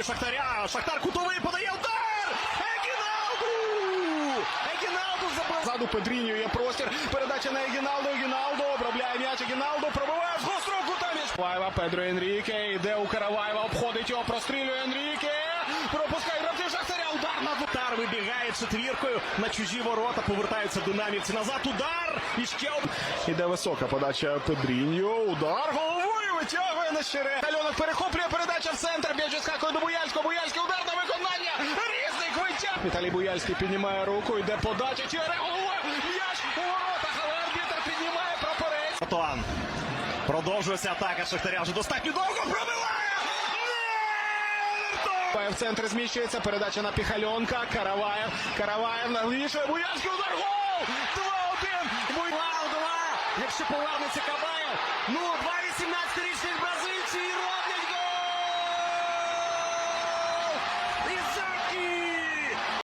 кутовий Шахтаря. Шахтар кутовий подає удар! Егіналду! Егіналду забив. Ззаду Педріньо є простір. Передача на Егіналду. Егіналду обробляє м'яч. Егіналду пробиває з гострого кута м'яч. Вайва, Педро Енріке. Йде у Караваєва. Обходить його, прострілює Енріке. Пропускає гравців Шахтаря. Удар на Вутар вибігає четвіркою на чужі ворота. Повертаються динамівці. Назад удар. І ще од- Іде висока подача Педріньо. Удар головою витягує на щире. Альонок перехоплює передача в центр. М'яч до Буяльського. Буяльський удар на виконання. Різник витяг. Віталій Буяльський піднімає руку. Йде подача. Чере головою. М'яч у воротах. Але арбітр піднімає прапорець. Антуан. Продовжується атака Шахтаря. Вже достатньо довго пробиває. В центрі зміщується. Передача на Піхальонка. Караваєв. Караваєв навішує. Буяльський удар. Гол! 2-1. Буй... 2-2. Якщо повернеться Кабаєв. Ну, 2-18-річних бразильці і роблять гол.